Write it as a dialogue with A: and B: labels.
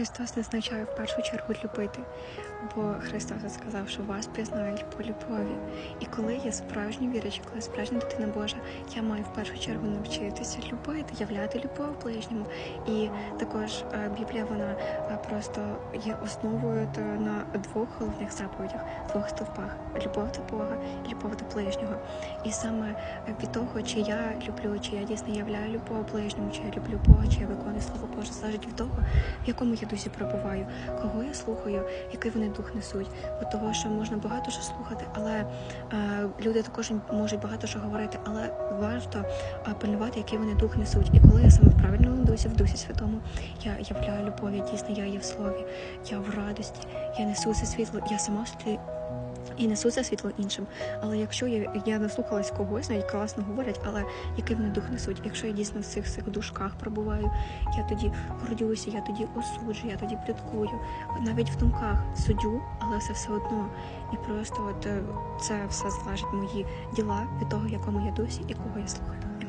A: Христос назначає в першу чергу любити, бо Христос сказав, що вас пізнають по любові. І коли я справжній віруючий, коли справжня дитина Божа, я маю в першу чергу навчитися любити, являти любов ближньому. І також е, Біблія вона е, просто є основою на двох головних заповідях, двох стовпах: любов до Бога, любов до ближнього. І саме е, від того, чи я люблю, чи я дійсно являю любов ближньому, чи я люблю Бога, чи я виконую слово Боже, залежить від того, в якому я дусі перебуваю, кого я слухаю, який вони дух несуть. Бо того, що можна багато що слухати, але е, люди також можуть багато що говорити, але варто е, пильнувати, який вони дух несуть. І коли я саме в правильному дусі, в дусі святому, я являю любов, я дійсно я є в слові, я в радості, я несу це світло, я сама. І несу це світло іншим. Але якщо я, я наслухалась когось, навіть класно говорять, але який вони дух несуть, якщо я дійсно в цих цих душках пробуваю, я тоді гордюся, я тоді осуджую, я тоді пліткую, навіть в думках суддю, але це все одно. І просто от е, це все залежить мої діла від того, якому я дусі і кого я слухаю.